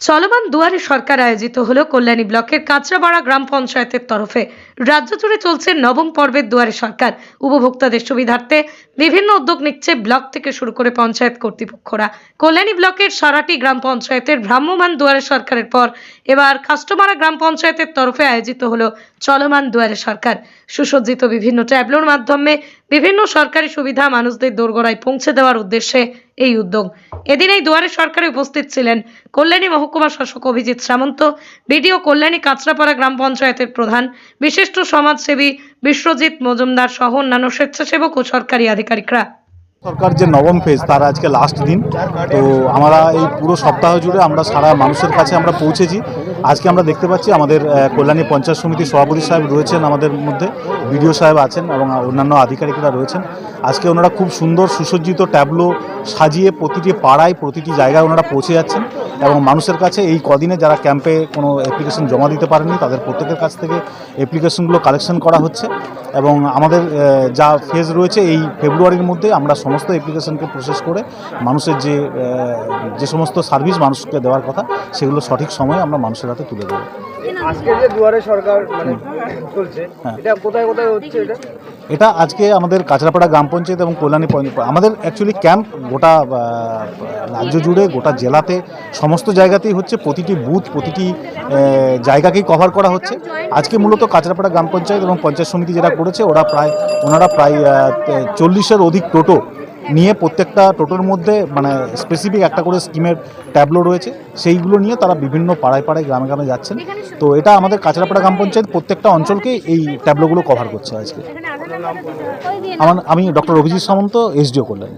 চলমান দুয়ারে সরকার আয়োজিত হলো কল্যাণী ব্লকের কাঁচরাপাড়া গ্রাম পঞ্চায়েতের তরফে রাজ্য জুড়ে চলছে নবম পর্বের দুয়ারে সরকার। উপভোক্তাদের সুবিধার্থে বিভিন্ন উদ্যোগ নিচ্ছে ব্লক থেকে শুরু করে পঞ্চায়েত কর্তৃপক্ষরা। কল্যাণী ব্লকের সারাটি গ্রাম পঞ্চায়েতের ভ্রাম্যমান দুয়ারে সরকারের পর এবার কাস্টমারা গ্রাম পঞ্চায়েতের তরফে আয়োজিত হলো চলমান দুয়ারে সরকার। সুসজ্জিত বিভিন্ন ট্যাবলোর মাধ্যমে বিভিন্ন সরকারি সুবিধা মানুষদের দোরগোড়ায় পৌঁছে দেওয়ার উদ্দেশ্যে এই উদ্যোগ। এদিন এই দুয়ারে সরকারে উপস্থিত ছিলেন কল্যাণী মহকুমা শাসক অভিজিৎ সামন্ত, বিডিও কল্যাণী কাঁচরাপাড়া গ্রাম পঞ্চায়েতের প্রধান, বিশিষ্ট সমাজসেবী বিশ্বজিৎ মজুমদার সহ অন্যান্য স্বেচ্ছাসেবক ও সরকারি আধিকারিকরা। সরকার যে নবম ফেজ তার আজকে লাস্ট দিন। তো আমরা এই পুরো সপ্তাহ জুড়ে আমরা সারা মানুষের কাছে আমরা পৌঁছেছি। আজকে আমরা দেখতে পাচ্ছি আমাদের কল্যাণী পঞ্চায়েত সমিতির সভাপতি সাহেব রয়েছেন আমাদের মধ্যে। বিডিও সাহেব আছেন এবং অন্যান্য আধিকারিকরা রয়েছেন। আজকে ওনারা খুব সুন্দর সুসজ্জিত ট্যাবলো সাজিয়ে প্রতিটি পাড়ায়, প্রতিটি জায়গায় ওনারা পৌঁছে যাচ্ছেন এবং মানুষের কাছে এই কদিনে যারা ক্যাম্পে কোনো অ্যাপ্লিকেশন জমা দিতে পারেনি তাদের প্রত্যেকের কাছ থেকে অ্যাপ্লিকেশনগুলো কালেকশন করা হচ্ছে। এবং আমাদের যা ফেজ রয়েছে, এই ফেব্রুয়ারির মধ্যে আমরা সমস্ত অ্যাপ্লিকেশনকে প্রসেস করে মানুষের যে যে সমস্ত সার্ভিস মানুষকে দেওয়ার কথা সেগুলো সঠিক সময়ে আমরা মানুষের হাতে তুলে দেবো। আজকে যে দুয়ারে সরকার মানে চলছে হ্যাঁ। এটা কোথায় কোথায় হচ্ছে এটা? এটা আজকে আমাদের কাঁচরাপাড়া গ্রাম পঞ্চায়েত এবং কল্যাণী আমাদের অ্যাকচুয়ালি ক্যাম্প গোটা রাজ্য জুড়ে গোটা জেলাতে সমস্ত জায়গাতেই হচ্ছে প্রতিটি বুথ প্রতিটি জায়গাকেই কভার করা হচ্ছে। আজকে মূলত কাঁচরাপাড়া গ্রাম পঞ্চায়েত এবং পঞ্চায়েত সমিতি যেটা করেছে ওরা প্রায় ওনারা প্রায় চল্লিশের অধিক টোটো নিয়ে প্রত্যেকটা টোটোর মধ্যে মানে স্পেসিফিক একটা করে স্কিমের ট্যাবলো রয়েছে। সেইগুলো নিয়ে তারা বিভিন্ন পাড়ায় পাড়ায় গ্রামে গ্রামে যাচ্ছেন। তো এটা আমাদের কাঁচরাপাড়া গ্রাম পঞ্চায়েত প্রত্যেকটা অঞ্চলকে এই ট্যাবলোগুলো কভার করছে আজকে। আমার আমি ডক্টর অভিজিৎ সামন্ত এসডিও করলেন